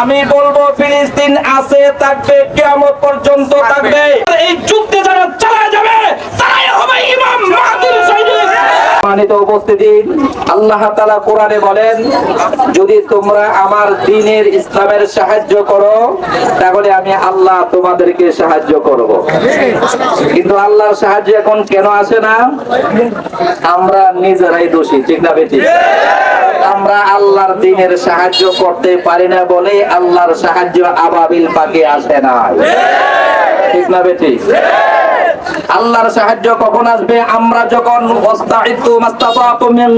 আমি বলব ফিলিস্তিন আছে থাকবে কেমন পর্যন্ত থাকবে। এই যুদ্ধে যারা চালা সম্মানিত উপস্থিতি, আল্লাহ তাআলা কোরআনে বলেন, যদি তোমরা আমার দ্বীনের ইসলামের সাহায্য করো, তাহলে আমি আল্লাহ তোমাদেরকে সাহায্য করব। কিন্তু আল্লাহর সাহায্য এখন কেন আসে না? আমরা নিজেরাই দোষী, ঠিক না বেটি আমরা আল্লাহর দিনের সাহায্য করতে পারি না বলে আল্লাহর সাহায্য আবাবিল পাকে আসে না। ঠিক না বেটি আল্লাহর সাহায্য কখন আসবে? আমরা যখন মিন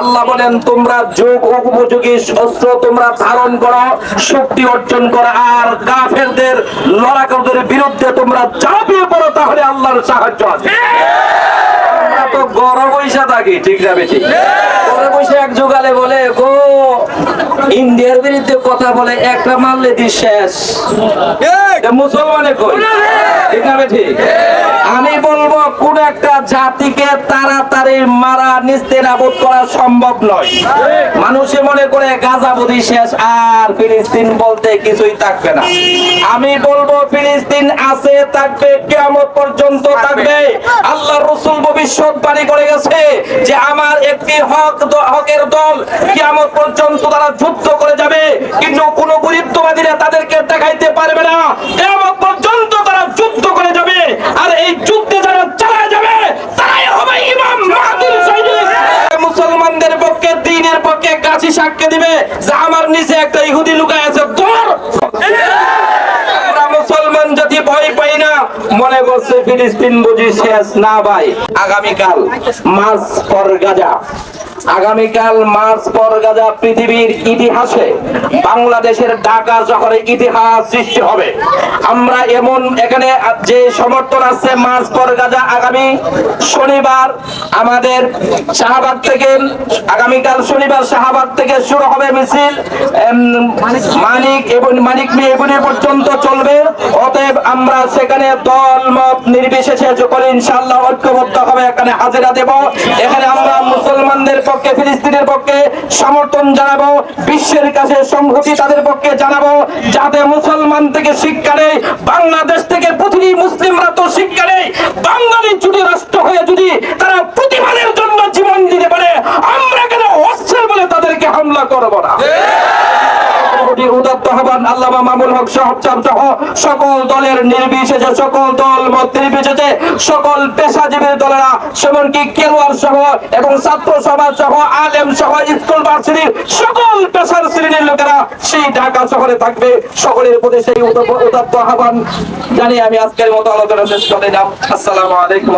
আল্লাহ বলেন তোমরা যোগ উপযোগী অস্ত্র তোমরা ধারণ করো শক্তি অর্জন করো আর কাফেরদের লড়াকরদের বিরুদ্ধে তোমরা ঝাঁপিয়ে পড়ো তাহলে আল্লাহর সাহায্য আসবে। আমরা তো গরম থাকি ঠিক গরম এক যুগালে বলে গো ইন্ডিয়ার বিরুদ্ধে কথা বলে একটা মারলে দি শেষ। মুসলমানে কই? আমি বলব, কোন একটা জাতিকে তাড়াতাড়ি মারা নিস্তে নাবুদ করা সম্ভব নয়। মানুষে মনে করে গাজা বুধি শেষ, আর ফিলিস্তিন বলতে কিছুই থাকবে না। আমি বলব, ফিলিস্তিন আছে, থাকবে, কিয়ামত পর্যন্ত থাকবে। আল্লাহ রসুল ভবিষ্যৎবাণী করে গেছে যে আমার একটি হক হকের দল কিয়ামত পর্যন্ত তারা যুদ্ধ করে যাবে। কিন্তু কোন গুরুত্ববাদীরা তাদেরকে দেখাইতে পারবে না। কিয়ামত পর্যন্ত তারা যুদ্ধ করে যাবে আর এই যুদ্ধে যারা চালা যাবে তারাই হবে ইমাম মাহাদির সৈনিক মুসলমানদের পক্ষে দিনের কাছে সাক্ষ্য দিবে, যে আমার নিচে একটা ইহুদি লুকায় আছে তোর মুসলমান যদি ভয় পাই না, মনে করছে ফিলিস্তিন বুঝি শেষ না ভাই। আগামীকাল মাস পর গাজা। আগামীকাল মার্চ পর গাজা পৃথিবীর ইতিহাসে বাংলাদেশের ঢাকা শহরে ইতিহাস সৃষ্টি হবে। আমরা এমন এখানে যে সমর্থন আছে মার্চ পর গাজা আগামী শনিবার আমাদের শাহবাগ থেকে আগামীকাল শনিবার শাহবাগ থেকে শুরু হবে মিছিল। মানিক এবং মানিক মেয়ে পর্যন্ত চলবে। অতএব আমরা সেখানে দল, মত নির্বিশেষে যখন ইনশাল্লাহ ঐক্যবদ্ধ হবে, এখানে হাজিরা দেব। এখানে আমরা মুসলমানদের পক্ষে, ফিলিস্তিনের পক্ষে সমর্থন জানাব, বিশ্বের কাছে সংহতি তাদের পক্ষে জানাব, যাতে মুসলমান থেকে শিক্ষা নেই বাংলাদেশ থেকে প্রতিটি মুসলিমরা তো শিক্ষা নেই বাঙালি যদি রাষ্ট্র হয়ে যদি তারা প্রতিবাদের জন্য জীবন দিতে পারে আমরা কেন অস্ত্রের বলে তাদেরকে হামলা করব না আল্লামা মামুল হক সাহেব সহ সকল দলের নির্বিশেষে, সকল দল নির্বিশেষে সকল দলেরা, সেমনকি খেলোয়াড় সহ এবং ছাত্র সহ, আলেম সহ, স্কুল, ভার্সিটির সকল পেশার শ্রেণির লোকেরা সেই ঢাকা শহরে থাকবে। সকলের প্রতি সেই উদাত্ত আহ্বান জানিয়ে আমি আজকের মতো আলোচনা শেষ করে দিলাম। আসসালামু আলাইকুম